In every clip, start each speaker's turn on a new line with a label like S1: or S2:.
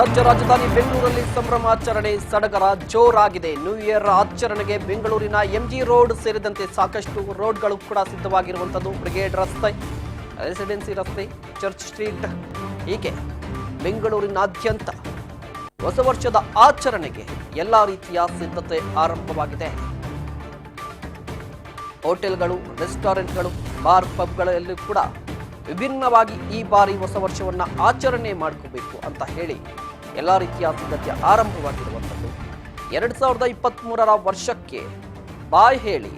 S1: ರಾಜ್ಯ ರಾಜಧಾನಿ ಬೆಂಗಳೂರಲ್ಲಿ ಸಂಭ್ರಮಾಚರಣೆ ಸಡಗರ ಜೋರಾಗಿದೆ. ನ್ಯೂ ಇಯರ್ ಆಚರಣೆಗೆ ಬೆಂಗಳೂರಿನ ಎಂಜಿ ರೋಡ್ ಸೇರಿದಂತೆ ಸಾಕಷ್ಟು ರೋಡ್ಗಳು ಕೂಡ ಸಿದ್ಧವಾಗಿರುವಂಥದ್ದು ಬ್ರಿಗೇಡ್ ರಸ್ತೆ ರೆಸಿಡೆನ್ಸಿ ರಸ್ತೆ ಚರ್ಚ್ ಸ್ಟ್ರೀಟ್ ಹೀಗೆ ಬೆಂಗಳೂರಿನಾದ್ಯಂತ ಹೊಸ ವರ್ಷದ ಆಚರಣೆಗೆ ಎಲ್ಲ ರೀತಿಯ ಸಿದ್ಧತೆ ಆರಂಭವಾಗಿದೆ. ಹೋಟೆಲ್ಗಳು, ರೆಸ್ಟೋರೆಂಟ್ಗಳು, ಬಾರ್ ಪಬ್ಗಳಲ್ಲಿ ಕೂಡ ವಿಭಿನ್ನವಾಗಿ ಈ ಬಾರಿ ಹೊಸ ವರ್ಷವನ್ನು ಆಚರಣೆ ಮಾಡ್ಕೋಬೇಕು ಅಂತ ಹೇಳಿ ಎಲ್ಲ ರೀತಿಯ ಸಿದ್ಧತೆ ಆರಂಭವಾಗಿರುವಂಥದ್ದು. ಎರಡು ಸಾವಿರದ ಇಪ್ಪತ್ತ್ಮೂರರ ವರ್ಷಕ್ಕೆ ಬಾಯ್ ಹೇಳಿ,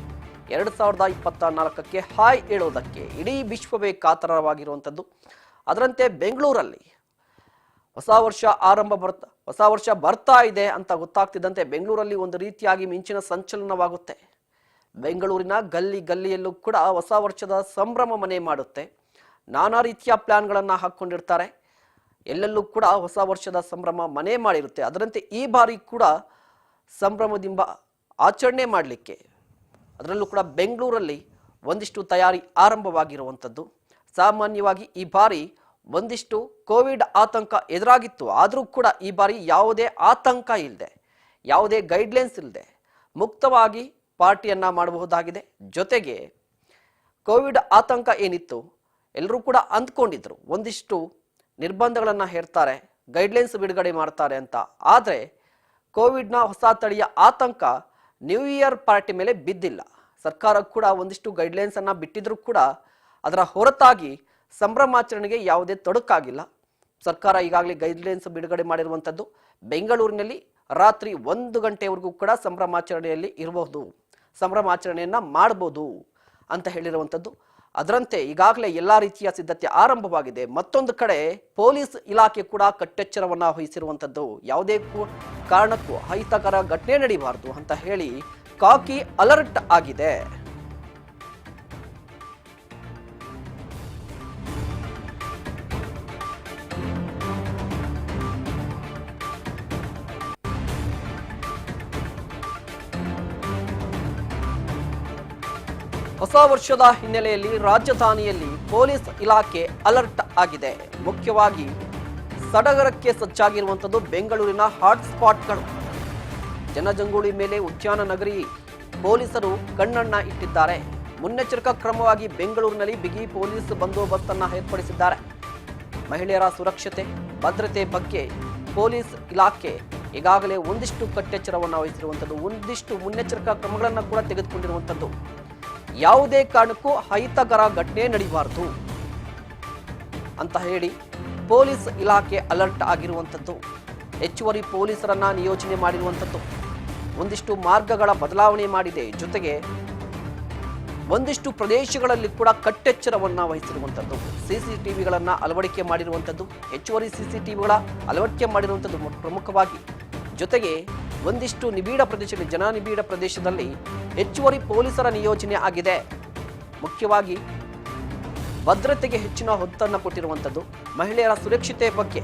S1: ಎರಡು ಸಾವಿರದ ಇಪ್ಪತ್ತ ನಾಲ್ಕಕ್ಕೆ ಹಾಯ್ ಹೇಳೋದಕ್ಕೆ ಇಡೀ ವಿಶ್ವವೇ ಕಾತರವಾಗಿರುವಂಥದ್ದು. ಅದರಂತೆ ಬೆಂಗಳೂರಲ್ಲಿ ಹೊಸ ವರ್ಷ ಆರಂಭ ಬರ್ತಾ ಹೊಸ ವರ್ಷ ಬರ್ತಾ ಇದೆ ಅಂತ ಗೊತ್ತಾಗ್ತಿದ್ದಂತೆ ಬೆಂಗಳೂರಲ್ಲಿ ಒಂದು ರೀತಿಯಾಗಿ ಮಿಂಚಿನ ಸಂಚಲನವಾಗುತ್ತೆ. ಬೆಂಗಳೂರಿನ ಗಲ್ಲಿ ಗಲ್ಲಿಯಲ್ಲೂ ಕೂಡ ಹೊಸ ವರ್ಷದ ಸಂಭ್ರಮ ಮನೆ ಮಾಡುತ್ತೆ. ನಾನಾ ರೀತಿಯ ಪ್ಲ್ಯಾನ್ಗಳನ್ನು ಹಾಕ್ಕೊಂಡಿರ್ತಾರೆ ಎಲ್ಲೆಲ್ಲೂ ಕೂಡ ಹೊಸ ವರ್ಷದ ಸಂಭ್ರಮ ಮನೆ ಮಾಡಿರುತ್ತೆ. ಅದರಂತೆ ಈ ಬಾರಿ ಕೂಡ ಸಂಭ್ರಮದಿಂದ ಆಚರಣೆ ಮಾಡಲಿಕ್ಕೆ ಅದರಲ್ಲೂ ಕೂಡ ಬೆಂಗಳೂರಲ್ಲಿ ಒಂದಿಷ್ಟು ತಯಾರಿ ಆರಂಭವಾಗಿರುವಂಥದ್ದು. ಸಾಮಾನ್ಯವಾಗಿ ಈ ಬಾರಿ ಒಂದಿಷ್ಟು ಕೋವಿಡ್ ಆತಂಕ ಎದುರಾಗಿತ್ತು. ಆದರೂ ಕೂಡ ಈ ಬಾರಿ ಯಾವುದೇ ಆತಂಕ ಇಲ್ಲದೆ ಯಾವುದೇ ಗೈಡ್ಲೈನ್ಸ್ ಇಲ್ಲದೆ ಮುಕ್ತವಾಗಿ ಪಾರ್ಟಿಯನ್ನು ಮಾಡಬಹುದಾಗಿದೆ. ಜೊತೆಗೆ ಕೋವಿಡ್ ಆತಂಕ ಏನಿತ್ತು ಎಲ್ಲರೂ ಕೂಡ ಅಂದ್ಕೊಂಡಿದ್ರು. ಒಂದಿಷ್ಟು ನಿರ್ಬಂಧಗಳನ್ನು ಹೇರ್ತಾರೆ ಗೈಡ್ಲೈನ್ಸ್ ಬಿಡುಗಡೆ ಮಾಡ್ತಾರೆ ಅಂತ. ಆದರೆ ಕೋವಿಡ್ನ ಹೊಸ ತಳಿಯ ಆತಂಕ ನ್ಯೂ ಇಯರ್ ಪಾರ್ಟಿ ಮೇಲೆ ಬಿದ್ದಿಲ್ಲ. ಸರ್ಕಾರ ಕೂಡ ಒಂದಿಷ್ಟು ಗೈಡ್ಲೈನ್ಸ್ ಅನ್ನ ಬಿಟ್ಟಿದ್ರು ಕೂಡ ಅದರ ಹೊರತಾಗಿ ಸಂಭ್ರಮಾಚರಣೆಗೆ ಯಾವುದೇ ತೊಡಕಾಗಿಲ್ಲ. ಸರ್ಕಾರ ಈಗಾಗಲೇ ಗೈಡ್ಲೈನ್ಸ್ ಬಿಡುಗಡೆ ಮಾಡಿರುವಂಥದ್ದು ಬೆಂಗಳೂರಿನಲ್ಲಿ ರಾತ್ರಿ ಒಂದು ಗಂಟೆವರೆಗೂ ಕೂಡ ಸಂಭ್ರಮಾಚರಣೆಯಲ್ಲಿ ಇರಬಹುದು, ಸಂಭ್ರಮಾಚರಣೆಯನ್ನ ಮಾಡಬಹುದು ಅಂತ ಹೇಳಿರುವಂಥದ್ದು ಅದರಂತೆ ಈಗಾಗಲೇ ಎಲ್ಲ ರೀತಿಯ ಸಿದ್ಧತೆ ಆರಂಭವಾಗಿದೆ. ಮತ್ತೊಂದು ಕಡೆ ಪೊಲೀಸ್ ಇಲಾಖೆ ಕೂಡ ಕಟ್ಟೆಚ್ಚರವನ್ನ ವಹಿಸಿರುವಂಥದ್ದು ಯಾವುದೇ ಕಾರಣಕ್ಕೂ ಅಹಿತಕರ ಘಟನೆ ನಡೀಬಾರದು ಅಂತ ಹೇಳಿ ಕಾಕಿ ಅಲರ್ಟ್ ಆಗಿದೆ. ವರ್ಷದ ಹಿನ್ನೆಲೆಯಲ್ಲಿ ರಾಜಧಾನಿಯಲ್ಲಿ ಪೊಲೀಸ್ ಇಲಾಖೆ ಅಲರ್ಟ್ ಆಗಿದೆ. ಮುಖ್ಯವಾಗಿ ಸಡಗರಕ್ಕೆ ಸಜ್ಜಾಗಿರುವಂಥದ್ದು ಬೆಂಗಳೂರಿನ ಹಾಟ್ಸ್ಪಾಟ್ಗಳು. ಜನಜಂಗುಳಿ ಮೇಲೆ ಉದ್ಯಾನ ನಗರಿ ಪೊಲೀಸರು ಕಣ್ಣಣ್ಣ ಇಟ್ಟಿದ್ದಾರೆ. ಮುನ್ನೆಚ್ಚರಿಕಾ ಕ್ರಮವಾಗಿ ಬೆಂಗಳೂರಿನಲ್ಲಿ ಬಿಗಿ ಪೊಲೀಸ್ ಬಂದೋಬಸ್ತ್ ಅನ್ನು ಏರ್ಪಡಿಸಿದ್ದಾರೆ. ಮಹಿಳೆಯರ ಸುರಕ್ಷತೆ, ಭದ್ರತೆ ಬಗ್ಗೆ ಪೊಲೀಸ್ ಇಲಾಖೆ ಈಗಾಗಲೇ ಒಂದಿಷ್ಟು ಕಟ್ಟೆಚ್ಚರವನ್ನು ವಹಿಸಿರುವಂಥದ್ದು, ಒಂದಿಷ್ಟು ಮುನ್ನೆಚ್ಚರಿಕಾ ಕ್ರಮಗಳನ್ನು ಕೂಡ ತೆಗೆದುಕೊಂಡಿರುವಂಥದ್ದು. ಯಾವುದೇ ಕಾರಣಕ್ಕೂ ಅಹಿತಕರ ಘಟನೆ ನಡೀಬಾರದು ಅಂತ ಹೇಳಿ ಪೊಲೀಸ್ ಇಲಾಖೆ ಅಲರ್ಟ್ ಆಗಿರುವಂಥದ್ದು. ಹೆಚ್ಚುವರಿ ಪೊಲೀಸರನ್ನ ನಿಯೋಜನೆ ಮಾಡಿರುವಂಥದ್ದು. ಒಂದಿಷ್ಟು ಮಾರ್ಗಗಳ ಬದಲಾವಣೆ ಮಾಡಿದೆ. ಜೊತೆಗೆ ಒಂದಿಷ್ಟು ಪ್ರದೇಶಗಳಲ್ಲಿ ಕೂಡ ಕಟ್ಟೆಚ್ಚರವನ್ನು ವಹಿಸಿರುವಂಥದ್ದು. ಸಿಸಿಟಿವಿಗಳನ್ನ ಅಳವಡಿಕೆ ಮಾಡಿರುವಂಥದ್ದು. ಹೆಚ್ಚುವರಿ ಸಿಸಿಟಿವಿಗಳ ಅಳವಡಿಕೆ ಮಾಡಿರುವಂಥದ್ದು ಪ್ರಮುಖವಾಗಿ. ಜೊತೆಗೆ ಒಂದಿಷ್ಟು ನಿಬಿಡ ಪ್ರದೇಶದಲ್ಲಿ ಜನ ನಿಬಿಡ ಪ್ರದೇಶದಲ್ಲಿ ಹೆಚ್ಚುವರಿ ಪೊಲೀಸರ ನಿಯೋಜನೆ ಆಗಿದೆ. ಮುಖ್ಯವಾಗಿ ಭದ್ರತೆಗೆ ಹೆಚ್ಚಿನ ಒತ್ತನ್ನು ಕೊಟ್ಟಿರುವಂಥದ್ದು, ಮಹಿಳೆಯರ ಸುರಕ್ಷತೆ ಬಗ್ಗೆ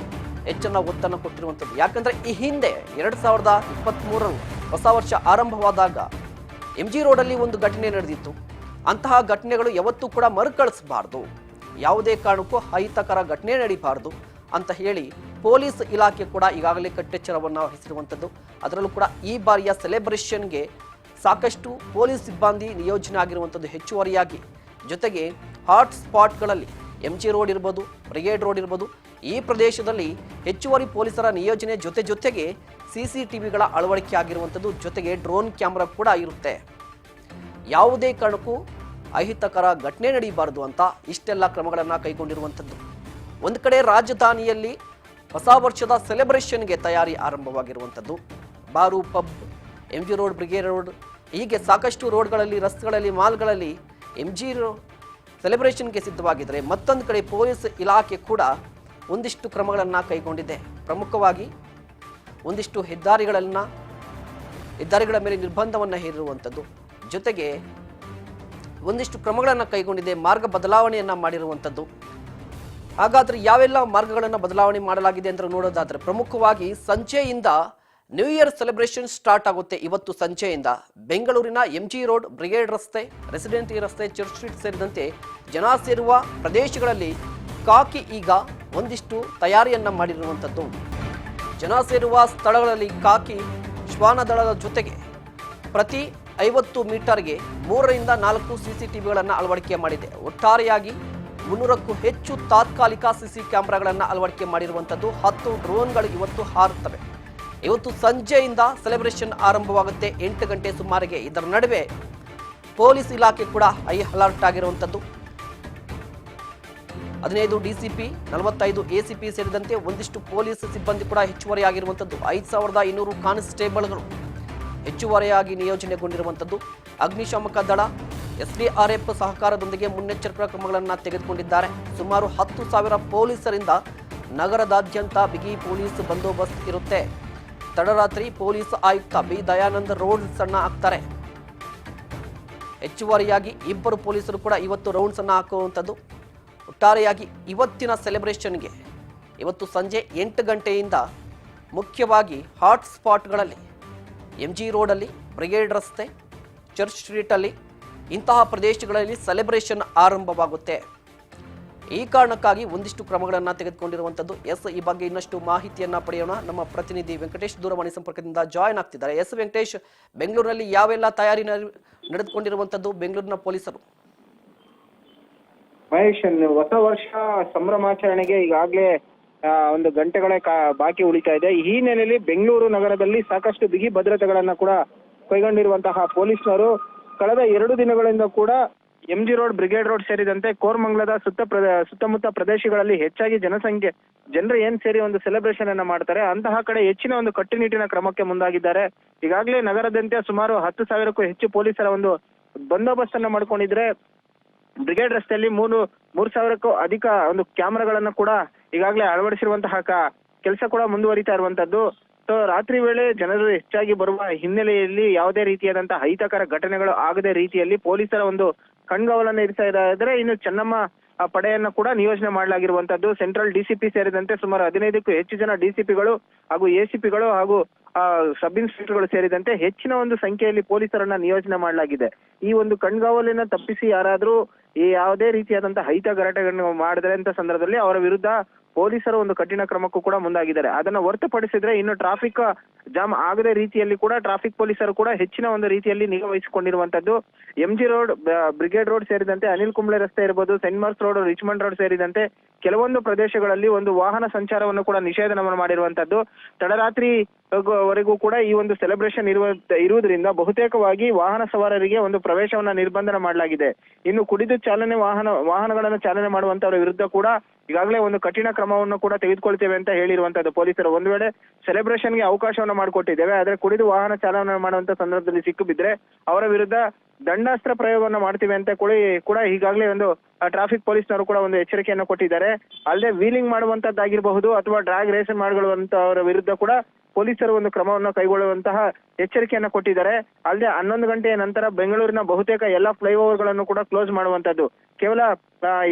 S1: ಹೆಚ್ಚಿನ ಒತ್ತನ್ನು ಕೊಟ್ಟಿರುವಂಥದ್ದು. ಯಾಕಂದರೆ ಈ ಹಿಂದೆ ಎರಡು ಸಾವಿರದ ಇಪ್ಪತ್ತ್ಮೂರರ ಹೊಸ ವರ್ಷ ಆರಂಭವಾದಾಗ ಎಂ ಜಿ ರೋಡಲ್ಲಿ ಒಂದು ಘಟನೆ ನಡೆದಿತ್ತು. ಅಂತಹ ಘಟನೆಗಳು ಯಾವತ್ತೂ ಕೂಡ ಮರುಕಳಿಸಬಾರ್ದು. ಯಾವುದೇ ಕಾರಣಕ್ಕೂ ಅಹಿತಕರ ಘಟನೆ ನಡೀಬಾರ್ದು ಅಂತ ಹೇಳಿ ಪೊಲೀಸ್ ಇಲಾಖೆ ಕೂಡ ಈಗಾಗಲೇ ಕಟ್ಟೆಚ್ಚರವನ್ನು ವಹಿಸಿರುವಂಥದ್ದು. ಅದರಲ್ಲೂ ಕೂಡ ಈ ಬಾರಿಯ ಸೆಲೆಬ್ರೇಷನ್ಗೆ ಸಾಕಷ್ಟು ಪೊಲೀಸ್ ಸಿಬ್ಬಂದಿ ನಿಯೋಜನೆ ಆಗಿರುವಂಥದ್ದು ಹೆಚ್ಚುವರಿಯಾಗಿ. ಜೊತೆಗೆ ಹಾಟ್ ಸ್ಪಾಟ್ಗಳಲ್ಲಿ ಎಂ ಜಿ ರೋಡ್ ಇರ್ಬೋದು, ಬ್ರಿಗೇಡ್ ರೋಡ್ ಇರ್ಬೋದು, ಈ ಪ್ರದೇಶದಲ್ಲಿ ಹೆಚ್ಚುವರಿ ಪೊಲೀಸರ ನಿಯೋಜನೆ ಜೊತೆ ಜೊತೆಗೆ ಸಿ ಸಿ ಟಿವಿಗಳ ಅಳವಡಿಕೆ ಆಗಿರುವಂಥದ್ದು ಜೊತೆಗೆ ಡ್ರೋನ್ ಕ್ಯಾಮ್ರಾ ಕೂಡ ಇರುತ್ತೆ. ಯಾವುದೇ ಕಾರಣಕ್ಕೂ ಅಹಿತಕರ ಘಟನೆ ನಡೆಯಬಾರದು ಅಂತ ಇಷ್ಟೆಲ್ಲ ಕ್ರಮಗಳನ್ನು ಕೈಗೊಂಡಿರುವಂಥದ್ದು. ಒಂದು ಕಡೆ ರಾಜಧಾನಿಯಲ್ಲಿ ಹೊಸ ವರ್ಷದ ಸೆಲೆಬ್ರೇಷನ್ಗೆ ತಯಾರಿ ಆರಂಭವಾಗಿರುವಂಥದ್ದು. Bar pub M G Road, Brigade Road, ಹೀಗೆ ಸಾಕಷ್ಟು ರೋಡ್ಗಳಲ್ಲಿ, ರಸ್ತೆಗಳಲ್ಲಿ, ಮಾಲ್ಗಳಲ್ಲಿ ಎಂ ಜಿ ಸೆಲೆಬ್ರೇಷನ್ಗೆ ಸಿದ್ಧವಾಗಿದ್ದರೆ ಮತ್ತೊಂದು ಕಡೆ ಪೊಲೀಸ್ ಇಲಾಖೆ ಕೂಡ ಒಂದಿಷ್ಟು ಕ್ರಮಗಳನ್ನು ಕೈಗೊಂಡಿದೆ. ಪ್ರಮುಖವಾಗಿ ಒಂದಿಷ್ಟು ಹೆದ್ದಾರಿಗಳನ್ನು, ಹೆದ್ದಾರಿಗಳ ಮೇಲೆ ನಿರ್ಬಂಧವನ್ನು ಹೇರಿರುವಂಥದ್ದು. ಜೊತೆಗೆ ಒಂದಿಷ್ಟು ಕ್ರಮಗಳನ್ನು ಕೈಗೊಂಡಿದೆ, ಮಾರ್ಗ ಬದಲಾವಣೆಯನ್ನು ಮಾಡಿರುವಂಥದ್ದು. ಹಾಗಾದ್ರೆ ಯಾವೆಲ್ಲ ಮಾರ್ಗಗಳನ್ನು ಬದಲಾವಣೆ ಮಾಡಲಾಗಿದೆ ಅಂತ ನೋಡೋದಾದ್ರೆ ಪ್ರಮುಖವಾಗಿ ಸಂಜೆಯಿಂದ ನ್ಯೂ ಇಯರ್ ಸೆಲೆಬ್ರೇಷನ್ ಸ್ಟಾರ್ಟ್ ಆಗುತ್ತೆ ಇವತ್ತು ಸಂಜೆಯಿಂದ ಬೆಂಗಳೂರಿನ ಎಂ ಜಿ ರೋಡ್ ಬ್ರಿಗೇಡ್ ರಸ್ತೆ ರೆಸಿಡೆನ್ಸಿ ರಸ್ತೆ ಚರ್ಚ್ ಸ್ಟ್ರೀಟ್ ಸೇರಿದಂತೆ ಜನ ಸೇರುವ ಪ್ರದೇಶಗಳಲ್ಲಿ ಕಾಕಿ ಈಗ ಒಂದಿಷ್ಟು ತಯಾರಿಯನ್ನ ಮಾಡಿರುವಂಥದ್ದು ಜನ ಸೇರುವ ಸ್ಥಳಗಳಲ್ಲಿ ಕಾಕಿ ಶ್ವಾನದಳದ ಜೊತೆಗೆ ಪ್ರತಿ ಐವತ್ತು ಮೀಟರ್ಗೆ ಮೂರರಿಂದ ನಾಲ್ಕು ಸಿಸಿಟಿವಿಗಳನ್ನು ಅಳವಡಿಕೆ ಮಾಡಿದೆ. ಒಟ್ಟಾರೆಯಾಗಿ ಮುನ್ನೂರಕ್ಕೂ ಹೆಚ್ಚು ತಾತ್ಕಾಲಿಕ ಸಿಸಿ ಕ್ಯಾಮೆರಾಗಳನ್ನು ಅಳವಡಿಕೆ ಮಾಡಿರುವಂಥದ್ದು ಹತ್ತು ಡ್ರೋನ್ಗಳು ಇವತ್ತು ಹಾರುತ್ತವೆ. ಇವತ್ತು ಸಂಜೆಯಿಂದ ಸೆಲೆಬ್ರೇಷನ್ ಆರಂಭವಾಗುತ್ತೆ. ಎಂಟು ಗಂಟೆ ಸುಮಾರಿಗೆ. ಇದರ ನಡುವೆ ಪೊಲೀಸ್ ಇಲಾಖೆ ಕೂಡ ಹೈ ಅಲರ್ಟ್ ಆಗಿರುವಂಥದ್ದು ಹದಿನೈದು ಡಿಸಿಪಿ, ನಲವತ್ತೈದು ಎಸಿಪಿ ಸೇರಿದಂತೆ ಒಂದಿಷ್ಟು ಪೊಲೀಸ್ ಸಿಬ್ಬಂದಿ ಕೂಡ ಹೆಚ್ಚುವರಿಯಾಗಿರುವಂಥದ್ದು ಐದು ಸಾವಿರದ ಇನ್ನೂರು ಕಾನ್ಸ್ಟೇಬಲ್ಗಳು ಹೆಚ್ಚುವರಿಯಾಗಿ ನಿಯೋಜನೆಗೊಂಡಿರುವಂಥದ್ದು ಅಗ್ನಿಶಾಮಕ ದಳ ಎಸ್ಡಿಆರ್ಎಫ್ ಸಹಕಾರದೊಂದಿಗೆ ಮುನ್ನೆಚ್ಚರಿಕಾ ಕ್ರಮಗಳನ್ನು ತೆಗೆದುಕೊಂಡಿದ್ದಾರೆ. ಸುಮಾರು ಹತ್ತು ಸಾವಿರ ಪೊಲೀಸರಿಂದ ನಗರದಾದ್ಯಂತ ಬಿಗಿ ಪೊಲೀಸ್ ಬಂದೋಬಸ್ತ್ ಇರುತ್ತೆ. ತಡರಾತ್ರಿ ಪೊಲೀಸ್ ಆಯುಕ್ತ ಬಿ. ದಯಾನಂದ್ ರೋಡ್ ಅನ್ನ ಹಾಕ್ತಾರೆ ಹೆಚ್ಚುವರಿಯಾಗಿ ಇಬ್ಬರು ಪೊಲೀಸರು ಕೂಡ ಇವತ್ತು ರೌಂಡ್ಸ್ ಅನ್ನ ಹಾಕುವಂಥದ್ದು. ಒಟ್ಟಾರೆಯಾಗಿ ಇವತ್ತಿನ ಸೆಲೆಬ್ರೇಷನ್ಗೆ ಇವತ್ತು ಸಂಜೆ ಎಂಟು ಗಂಟೆಯಿಂದ ಮುಖ್ಯವಾಗಿ ಹಾಟ್ಸ್ಪಾಟ್ಗಳಲ್ಲಿ ಎಂ ಜಿ ರೋಡಲ್ಲಿ ಬ್ರಿಗೇಡ್ ರಸ್ತೆ ಚರ್ಚ್ ಸ್ಟ್ರೀಟಲ್ಲಿ ಇಂತಹ ಪ್ರದೇಶಗಳಲ್ಲಿ ಸೆಲೆಬ್ರೇಷನ್ ಆರಂಭವಾಗುತ್ತೆ. ಈ ಕಾರಣಕ್ಕಾಗಿ ಒಂದಿಷ್ಟು ಕ್ರಮಗಳನ್ನು ತೆಗೆದುಕೊಂಡಿರುವಂಥದ್ದು ಎಸ್, ಈ ಬಗ್ಗೆ ಇನ್ನಷ್ಟು ಮಾಹಿತಿಯನ್ನು ಪಡೆಯೋಣ. ನಮ್ಮ ಪ್ರತಿನಿಧಿ ವೆಂಕಟೇಶ್ ದೂರವಾಣಿ ಸಂಪರ್ಕದಿಂದ ಜಾಯ್ನ್ ಆಗ್ತಿದ್ದಾರೆ. ಎಸ್, ವೆಂಕಟೇಶ್, ಬೆಂಗಳೂರಿನಲ್ಲಿ ಯಾವೆಲ್ಲ ತಯಾರಿ ನಡೆ- ನಡೆದುಕೊಂಡಿರುವಂಥದ್ದು ಬೆಂಗಳೂರಿನ ಪೊಲೀಸರು?
S2: ಮಹೇಶ್ ಹೊಸ ವರ್ಷ ಸಂಭ್ರಮಾಚರಣೆಗೆ ಈಗಾಗಲೇ ಒಂದು ಗಂಟೆಗಳೇ ಬಾಕಿ ಉಳಿತಾ ಇದೆ. ಈ ಹಿನ್ನೆಲೆಯಲ್ಲಿ ಬೆಂಗಳೂರು ನಗರದಲ್ಲಿ ಸಾಕಷ್ಟು ಬಿಗಿ ಭದ್ರತೆಗಳನ್ನ ಕೂಡ ಕೈಗೊಂಡಿರುವಂತಹ ಪೊಲೀಸ್ನವರು ಕಳೆದ ಎರಡು ದಿನಗಳಿಂದ ಕೂಡ M G Road Brigade Road ಸೇರಿದಂತೆ ಕೋರ್ಮಂಗ್ಲದ ಸುತ್ತ ಸುತ್ತಮುತ್ತ ಪ್ರದೇಶಗಳಲ್ಲಿ ಹೆಚ್ಚಾಗಿ ಜನಸಂಖ್ಯೆ, ಜನರು ಏನ್ ಸೇರಿ ಒಂದು ಸೆಲೆಬ್ರೇಷನ್ ಅನ್ನ ಮಾಡ್ತಾರೆ, ಅಂತಹ ಕಡೆ ಹೆಚ್ಚಿನ ಒಂದು ಕಟ್ಟುನಿಟ್ಟಿನ ಕ್ರಮಕ್ಕೆ ಮುಂದಾಗಿದ್ದಾರೆ. ಈಗಾಗಲೇ ನಗರದಂತೆ ಸುಮಾರು ಹತ್ತು ಸಾವಿರಕ್ಕೂ ಹೆಚ್ಚು ಪೊಲೀಸರ ಒಂದು ಬಂದೋಬಸ್ತ್ ಅನ್ನ ಮಾಡ್ಕೊಂಡಿದ್ರೆ ಬ್ರಿಗೇಡ್ ರಸ್ತೆಯಲ್ಲಿ ಮೂರು, ಮೂರ್ ಸಾವಿರಕ್ಕೂ ಅಧಿಕ ಒಂದು ಕ್ಯಾಮೆರಾಗಳನ್ನ ಕೂಡ ಈಗಾಗಲೇ ಅಳವಡಿಸಿರುವಂತಹ ಕೆಲಸ ಕೂಡ ಮುಂದುವರಿತಾ ಇರುವಂತದ್ದು. ಸೊ ರಾತ್ರಿ ವೇಳೆ ಜನರು ಹೆಚ್ಚಾಗಿ ಬರುವ ಹಿನ್ನೆಲೆಯಲ್ಲಿ ಯಾವುದೇ ರೀತಿಯಾದಂತಹ ಅಹಿತಕರ ಘಟನೆಗಳು ಆಗದ ರೀತಿಯಲ್ಲಿ ಪೊಲೀಸರ ಒಂದು ಕಣ್ಗಾವಲನ್ನು ಇರಿಸ್ತಾ ಇದ್ದಾರೆ ಇನ್ನು ಚೆನ್ನಮ್ಮ ಪಡೆಯನ್ನ ಕೂಡ ನಿಯೋಜನೆ ಮಾಡಲಾಗಿರುವಂತದ್ದು ಸೆಂಟ್ರಲ್ ಡಿಸಿಪಿ ಸೇರಿದಂತೆ ಸುಮಾರು ಹದಿನೈದಕ್ಕೂ ಹೆಚ್ಚು ಜನ ಡಿಸಿಪಿಗಳು ಹಾಗೂ ಎಸಿಪಿಗಳು ಹಾಗೂ ಸಬ್ ಇನ್ಸ್ಪೆಕ್ಟರ್ಗಳು ಸೇರಿದಂತೆ ಹೆಚ್ಚಿನ ಒಂದು ಸಂಖ್ಯೆಯಲ್ಲಿ ಪೊಲೀಸರನ್ನ ನಿಯೋಜನೆ ಮಾಡಲಾಗಿದೆ. ಈ ಒಂದು ಕಣ್ಗಾವಲಿನ ತಪ್ಪಿಸಿ ಯಾರಾದ್ರೂ ಯಾವುದೇ ರೀತಿಯಾದಂತಹ ಹೈತ ಮಾಡಿದರೆ ಮಾಡಿದ್ರೆ ಅಂತ ಸಂದರ್ಭದಲ್ಲಿ ಅವರ ವಿರುದ್ಧ ಪೊಲೀಸರು ಒಂದು ಕಠಿಣ ಕ್ರಮಕ್ಕೂ ಕೂಡ ಮುಂದಾಗಿದ್ದಾರೆ. ಅದನ್ನ ಹೊರತುಪಡಿಸಿದ್ರೆ ಇನ್ನು ಟ್ರಾಫಿಕ್ ಜಾಮ್ ಆಗದ ರೀತಿಯಲ್ಲಿ ಕೂಡ ಟ್ರಾಫಿಕ್ ಪೊಲೀಸರು ಕೂಡ ಹೆಚ್ಚಿನ ಒಂದು ರೀತಿಯಲ್ಲಿ ನಿಗಾ ವಹಿಸಿಕೊಂಡಿರುವಂತದ್ದು. M G Road Brigade Road ಸೇರಿದಂತೆ ಅನಿಲ್ ಕುಂಬ್ಳೆ ರಸ್ತೆ ಇರಬಹುದು Saint Mark's Road Richmond Road ಸೇರಿದಂತೆ ಕೆಲವೊಂದು ಪ್ರದೇಶಗಳಲ್ಲಿ ಒಂದು ವಾಹನ ಸಂಚಾರವನ್ನು ಕೂಡ ನಿಷೇಧನವನ್ನು ಮಾಡಿರುವಂತದ್ದು. ತಡರಾತ್ರಿ ವರೆಗೂ ಕೂಡ ಈ ಒಂದು ಸೆಲೆಬ್ರೇಷನ್ ಇರುವ, ಇರುವುದರಿಂದ ಬಹುತೇಕವಾಗಿ ವಾಹನ ಸವಾರರಿಗೆ ಒಂದು ಪ್ರವೇಶವನ್ನ ನಿರ್ಬಂಧನ ಮಾಡಲಾಗಿದೆ. ಇನ್ನು ಕುಡಿದು ಚಾಲನೆ ವಾಹನ, ವಾಹನಗಳನ್ನು ಚಾಲನೆ ಮಾಡುವಂತವರ ವಿರುದ್ಧ ಕೂಡ ಈಗಾಗಲೇ ಒಂದು ಕಠಿಣ ಕ್ರಮವನ್ನು ಕೂಡ ತೆಗೆದುಕೊಳ್ತೇವೆ ಅಂತ ಹೇಳಿರುವಂತದ್ದು ಪೊಲೀಸರು. ಒಂದು ವೇಳೆ ಸೆಲೆಬ್ರೇಷನ್ಗೆ ಅವಕಾಶವನ್ನು ಮಾಡಿಕೊಟ್ಟಿದ್ದೇವೆ. ಆದರೆ ಕುಡಿದು ವಾಹನ ಚಾಲನೆ ಮಾಡುವಂತ ಸಂದರ್ಭದಲ್ಲಿ ಸಿಕ್ಕು ಬಿದ್ರೆ ಅವರ ವಿರುದ್ಧ ದಂಡಾಸ್ತ್ರ ಪ್ರಯೋಗವನ್ನು ಮಾಡ್ತೀವಿ ಅಂತ ಕೂಡ ಕೂಡ ಈಗಾಗಲೇ ಒಂದು ಟ್ರಾಫಿಕ್ ಪೊಲೀಸ್ನವರು ಕೂಡ ಒಂದು ಎಚ್ಚರಿಕೆಯನ್ನು ಕೊಟ್ಟಿದ್ದಾರೆ. ಅಲ್ಲದೆ ವೀಲಿಂಗ್ ಮಾಡುವಂತದ್ದಾಗಿರಬಹುದು ಅಥವಾ ಡ್ರಾಗ್ ರೇಸ್ ಮಾಡುವಂತವರ ವಿರುದ್ಧ ಕೂಡ ಪೊಲೀಸರು ಒಂದು ಕ್ರಮವನ್ನು ಕೈಗೊಳ್ಳುವಂತಹ ಎಚ್ಚರಿಕೆಯನ್ನು ಕೊಟ್ಟಿದ್ದಾರೆ. ಅಲ್ಲದೆ ಹನ್ನೊಂದು ಗಂಟೆಯ ನಂತರ ಬೆಂಗಳೂರಿನ ಬಹುತೇಕ ಎಲ್ಲಾ ಫ್ಲೈಓವರ್ಗಳನ್ನು ಕೂಡ ಕ್ಲೋಸ್ ಮಾಡುವಂತದ್ದು. ಕೇವಲ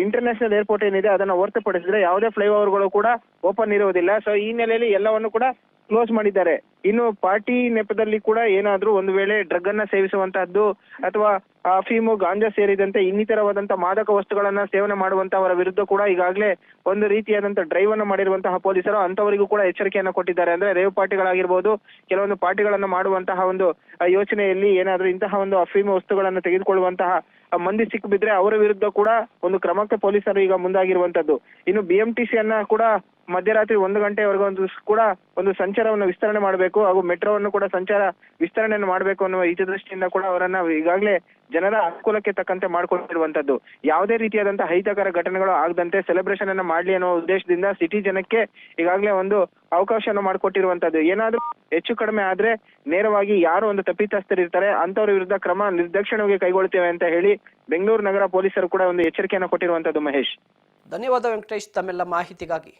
S2: ಇಂಟರ್ನ್ಯಾಷನಲ್ ಏರ್ಪೋರ್ಟ್ ಏನಿದೆ ಅದನ್ನ ಹೊರತುಪಡಿಸಿದ್ರೆ ಯಾವುದೇ ಫ್ಲೈಓವರ್ಗಳು ಕೂಡ ಓಪನ್ ಇರುವುದಿಲ್ಲ. ಸೊ ಈ ಹಿನ್ನೆಲೆಯಲ್ಲಿ ಎಲ್ಲವನ್ನು ಕೂಡ ಕ್ಲೋಸ್ ಮಾಡಿದ್ದಾರೆ. ಇನ್ನು ಪಾರ್ಟಿ ನೆಪದಲ್ಲಿ ಕೂಡ ಏನಾದ್ರೂ ಒಂದು ವೇಳೆ ಡ್ರಗ್ ಅನ್ನ ಸೇವಿಸುವಂತಹದ್ದು ಅಥವಾ ಅಫೀಮು ಗಾಂಜಾ ಸೇರಿದಂತೆ ಇನ್ನಿತರವಾದಂತಹ ಮಾದಕ ವಸ್ತುಗಳನ್ನ ಸೇವನೆ ಮಾಡುವಂತವರ ವಿರುದ್ಧ ಕೂಡ ಈಗಾಗಲೇ ಒಂದು ರೀತಿಯಾದಂತಹ ಡ್ರೈವ್ ಅನ್ನು ಮಾಡಿರುವಂತಹ ಪೊಲೀಸರು ಅಂತವರಿಗೂ ಕೂಡ ಎಚ್ಚರಿಕೆಯನ್ನ ಕೊಟ್ಟಿದ್ದಾರೆ. ಅಂದ್ರೆ ರೇವ್ ಪಾರ್ಟಿಗಳಾಗಿರ್ಬೋದು, ಕೆಲವೊಂದು ಪಾರ್ಟಿಗಳನ್ನ ಮಾಡುವಂತಹ ಒಂದು ಯೋಚನೆಯಲ್ಲಿ ಏನಾದ್ರೂ ಇಂತಹ ಒಂದು ಅಫೀಮು ವಸ್ತುಗಳನ್ನು ತೆಗೆದುಕೊಳ್ಳುವಂತಹ ಮಂದಿ ಸಿಕ್ಕಿಬಿದ್ರೆ ಅವರ ವಿರುದ್ಧ ಕೂಡ ಒಂದು ಕ್ರಮಕ್ಕೆ ಪೊಲೀಸರು ಈಗ ಮುಂದಾಗಿರುವಂತದ್ದು. ಇನ್ನು ಬಿಎಂಟಿಸಿ ಅನ್ನ ಕೂಡ ಮಧ್ಯರಾತ್ರಿ ಒಂದು ಗಂಟೆವರೆಗೂ ಒಂದು ಕೂಡ ಒಂದು ಸಂಚಾರವನ್ನು ವಿಸ್ತರಣೆ ಮಾಡಬೇಕು ಹಾಗೂ ಮೆಟ್ರೋವನ್ನು ಕೂಡ ಸಂಚಾರ ವಿಸ್ತರಣೆಯನ್ನು ಮಾಡಬೇಕು ಅನ್ನುವ ಹಿತದೃಷ್ಟಿಯಿಂದ ಕೂಡ ಅವರನ್ನ ಈಗಾಗಲೇ ಜನರ ಅನುಕೂಲಕ್ಕೆ ತಕ್ಕಂತೆ ಮಾಡ್ಕೊಂಡಿರುವಂತದ್ದು. ಯಾವುದೇ ರೀತಿಯಾದಂತಹ ಅಹಿತಕರ ಘಟನೆಗಳು ಆಗದಂತೆ ಸೆಲೆಬ್ರೇಷನ್ ಅನ್ನ ಮಾಡ್ಲಿ ಅನ್ನೋ ಉದ್ದೇಶದಿಂದ ಸಿಟಿ ಜನಕ್ಕೆ ಈಗಾಗಲೇ ಒಂದು ಅವಕಾಶವನ್ನು ಮಾಡಿಕೊಟ್ಟಿರುವಂತದ್ದು. ಏನಾದ್ರೂ ಹೆಚ್ಚು ಕಡಿಮೆ ಆದ್ರೆ ನೇರವಾಗಿ ಯಾರು ಒಂದು ತಪ್ಪಿತಸ್ಥರಿರ್ತಾರೆ ಅಂತವ್ರ ವಿರುದ್ಧ ಕ್ರಮ ನಿರ್ದಾಕ್ಷಿಣ್ಯವಾಗಿ ಕೈಗೊಳ್ತೇವೆ ಅಂತ ಹೇಳಿ ಬೆಂಗಳೂರು ನಗರ ಪೊಲೀಸರು ಕೂಡ ಒಂದು ಎಚ್ಚರಿಕೆಯನ್ನು ಕೊಟ್ಟಿರುವಂತದ್ದು ಮಹೇಶ್.
S1: ಧನ್ಯವಾದ ವೆಂಕಟೇಶ್ ತಮ್ಮೆಲ್ಲ ಮಾಹಿತಿಗಾಗಿ.